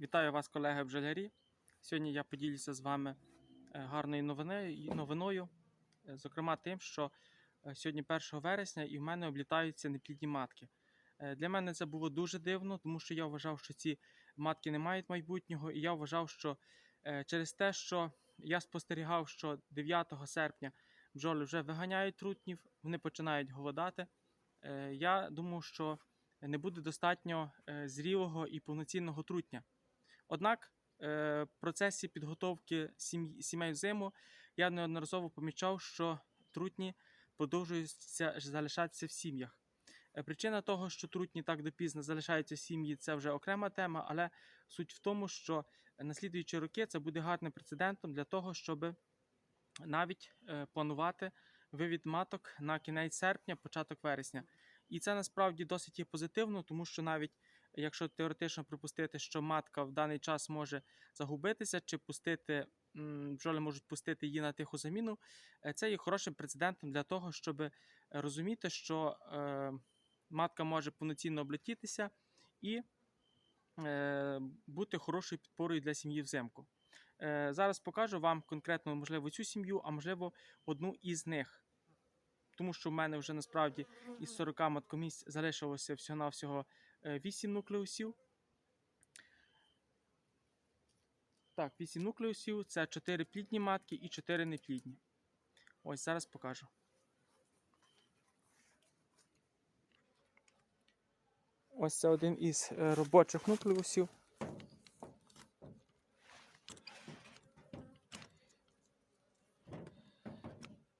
Вітаю вас, колеги бджолярі. Сьогодні я поділюся з вами е, гарною новиною, е, зокрема тим, що е, сьогодні 1 вересня і в мене облітаються неплідні матки. Для мене це було дуже дивно, тому що я вважав, що ці матки не мають майбутнього, і я вважав, що через те, що я спостерігав, що 9 серпня бджоли вже виганяють трутнів, вони починають голодати. Я думав, що не буде достатньо зрілого і повноцінного трутня. Однак е, в процесі підготовки сімей в зиму я неодноразово помічав, що трутні продовжуються залишатися в сім'ях. Е, Причина того, що трутні так допізно залишаються сім'ї, це вже окрема тема, але суть в тому, що на слідуючі роки це буде гарним прецедентом для того, щоб навіть е, планувати вивід маток на кінець серпня, початок вересня. І це насправді досить є позитивно, тому що навіть якщо теоретично припустити, що матка в даний час може загубитися, чи пустити бджоли можуть пустити її на тиху заміну, е, це є хорошим прецедентом для того, щоб розуміти, що е, матка може повноцінно облетітися і е, бути хорошою підпорою для сім'ї взимку. Е, зараз покажу вам конкретно, можливо, цю сім'ю, а можливо, одну із них. Тому що в мене вже насправді із 40 маткомісць залишилося всього-навсього 8 нуклеусів. Так, 8 нуклеусів це 4 плідні матки і 4 неплідні. Ось зараз покажу. Ось це один із е, робочих нуклеусів.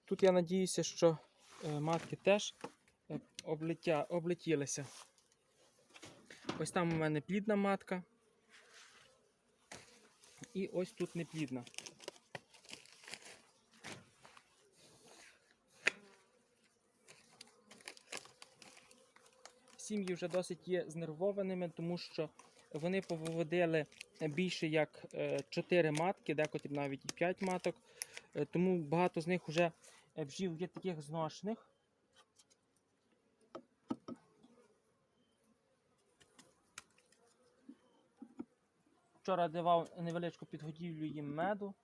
Тут я надіюся, що е, матки теж е, облетя, облетілися. Ось там у мене плідна матка. І ось тут неплідна. Сім'ї вже досить є знервованими, тому що вони повиводили більше як 4 матки, декотрі навіть і 5 маток. Е, Тому багато з них вже бджіл є таких зношених. Вчора давав невеличку підгодівлю їм меду.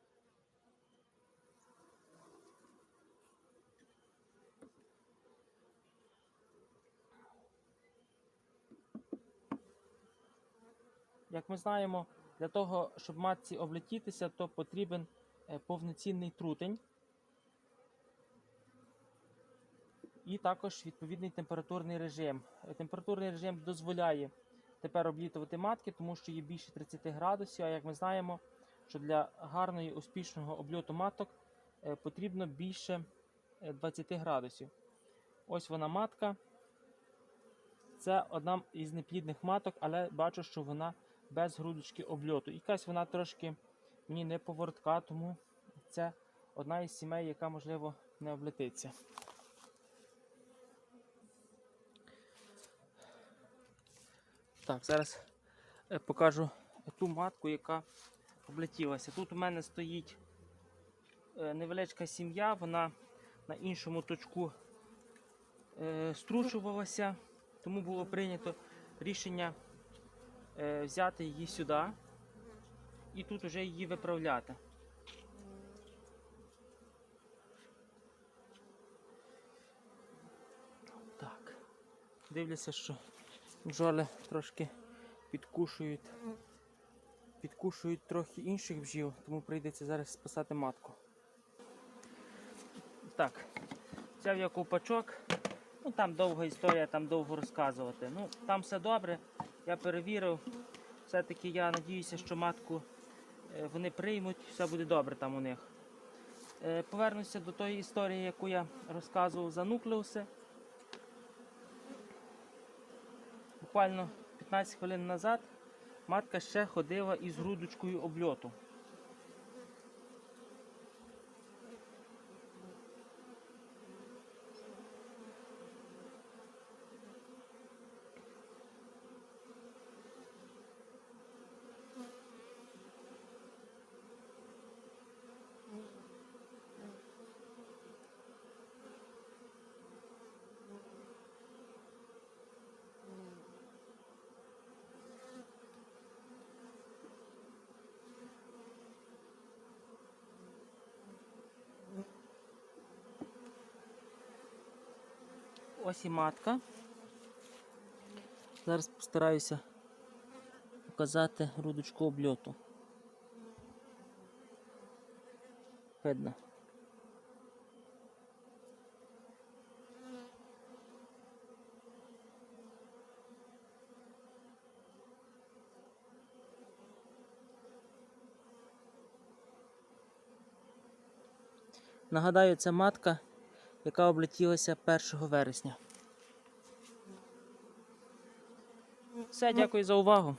Як ми знаємо, для того, щоб матці облетітися, то потрібен е, повноцінний трутень. І також відповідний температурний режим. Е, Температурний режим дозволяє тепер облітувати матки, тому що є більше 30 градусів. А як ми знаємо, що для гарного і успішного обльоту маток е, потрібно більше е, 20 градусів. Ось вона матка. Це одна із неплідних маток, але бачу, що вона без грудочки обльоту. Якась вона трошки мені не поворотка, тому це одна із сімей, яка, можливо, не облетиться. Так, зараз е, покажу ту матку, яка облетілася. Тут у мене стоїть е, невеличка сім'я, вона на іншому точку е, струшувалася, тому було прийнято рішення взяти її сюди і тут вже її виправляти. Так, дивлюся, що бджоли трошки підкушують, підкушують трохи інших бджіл, тому прийдеться зараз спасати матку. Так, взяв я ковпачок. Ну там довга історія, там довго розказувати. Ну, там все добре. Я перевірив. Все-таки я надіюся, що матку е, вони приймуть, все буде добре там у них. Е, Повернуся до тої історії, яку я розказував за нуклеуси. Буквально 15 хвилин назад матка ще ходила із грудочкою обльоту. Ось і матка. Зараз постараюся показати грудочку обльоту. Видно. Нагадаю, це матка, яка облетілася 1 вересня. Все, дякую за увагу.